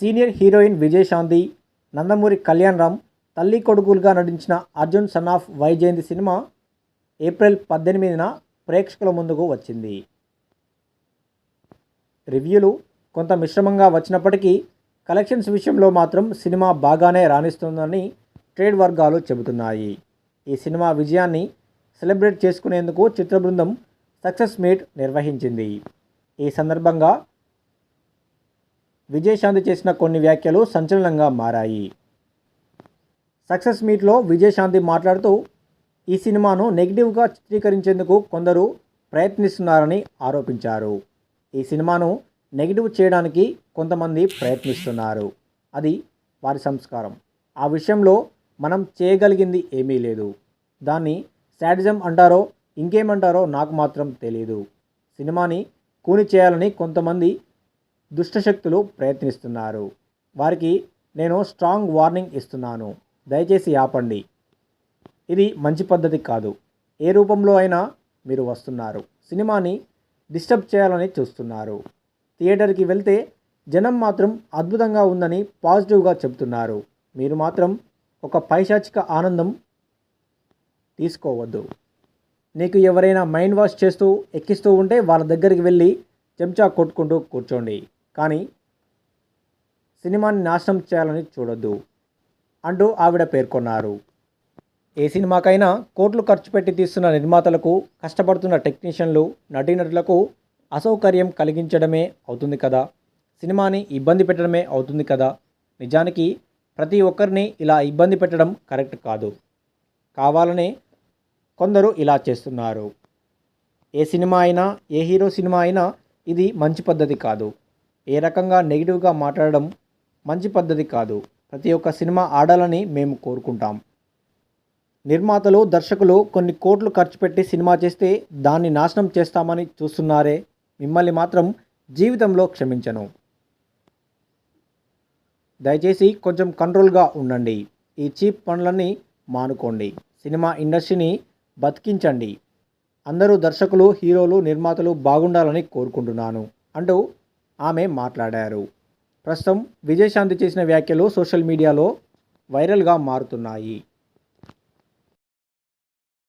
Senior heroine Vijayashanti Nandamuri Kalyan Ram తల్లి కొడుకులుగా నటించిన Arjun son of Vyjayanthi cinema April పద్దెనిమిదిన ప్రేక్షకుల ముందుకు వచ్చింది. రివ్యూలు కొంత మిశ్రమంగా వచ్చినప్పటికీ కలెక్షన్స్ విషయంలో మాత్రం సినిమా బాగానే రాణిస్తుందని ట్రేడ్ వర్గాలు చెబుతున్నాయి. ఈ సినిమా విజయాన్ని సెలబ్రేట్ చేసుకునేందుకు చిత్ర బృందం సక్సెస్ మీట్ నిర్వహించింది. ఈ సందర్భంగా విజయశాంతి చేసిన కొన్ని వ్యాఖ్యలు సంచలనంగా మారాయి. సక్సెస్ మీట్లో విజయశాంతి మాట్లాడుతూ ఈ సినిమాను నెగిటివ్గా చిత్రీకరించేందుకు కొందరు ప్రయత్నిస్తున్నారని ఆరోపించారు. ఈ సినిమాను నెగిటివ్ చేయడానికి కొంతమంది ప్రయత్నిస్తున్నారు. అది వారి సంస్కారం. ఆ విషయంలో మనం చేయగలిగింది ఏమీ లేదు. దాన్ని శాడిజం అంటారో ఇంకేమంటారో నాకు మాత్రం తెలియదు సినిమాని కూని చేయాలని కొంతమంది దుష్టశక్తులు ప్రయత్నిస్తున్నారు. వారికి నేను స్ట్రాంగ్ వార్నింగ్ ఇస్తున్నాను. దయచేసి ఆపండి. ఇది మంచి పద్ధతి కాదు. ఏ రూపంలో అయినా మీరు వస్తున్నారు. సినిమాని డిస్టర్బ్ చేయాలని చూస్తున్నారు. థియేటర్కి వెళ్తే జనం మాత్రం అద్భుతంగా ఉందని పాజిటివ్గా చెప్తున్నారు మీరు మాత్రం ఒక పైశాచిక ఆనందం తీసుకోవద్దు. నీకు ఎవరైనా మైండ్ వాష్ చేస్తూ ఎక్కిస్తూ ఉంటే వాళ్ళ దగ్గరికి వెళ్ళి చెంచా కొట్టుకుంటూ కూర్చోండి. కానీ సినిమాని నాశనం చేయాలని చూడొద్దు అంటూ ఆవిడ పేర్కొన్నారు. ఏ సినిమాకైనా కోట్లు ఖర్చు పెట్టి తీస్తున్న నిర్మాతలకు కష్టపడుతున్న టెక్నీషియన్లు నటీనటులకు అసౌకర్యం కలిగించడమే అవుతుంది కదా? సినిమాని ఇబ్బంది పెట్టడమే అవుతుంది కదా? నిజానికి ప్రతి ఒక్కరిని ఇలా ఇబ్బంది పెట్టడం కరెక్ట్ కాదు. కావాలనే కొందరు ఇలా చేస్తున్నారు. ఏ సినిమా అయినా ఏ హీరో సినిమా అయినా ఇది మంచి పద్ధతి కాదు. ఏ రకంగా నెగిటివ్గా మాట్లాడడం మంచి పద్ధతి కాదు. ప్రతి ఒక్క సినిమా ఆడాలని మేము కోరుకుంటాం. నిర్మాతలు దర్శకులు కొన్ని కోట్లు ఖర్చు పెట్టి సినిమా చేస్తే దాన్ని నాశనం చేస్తామని చూస్తున్నారే. మిమ్మల్ని మాత్రం జీవితంలో క్షమించను. దయచేసి కొంచెం కంట్రోల్గా ఉండండి. ఈ చీప్ పనులన్నీ మానుకోండి. సినిమా ఇండస్ట్రీని బతికించండి. అందరూ దర్శకులు హీరోలు నిర్మాతలు బాగుండాలని కోరుకుంటున్నాను అంటూ ఆమె మాట్లాడారు. ప్రస్తుతం విజయశాంతి చేసిన వ్యాఖ్యలు సోషల్ మీడియాలో వైరల్గా మారుతున్నాయి.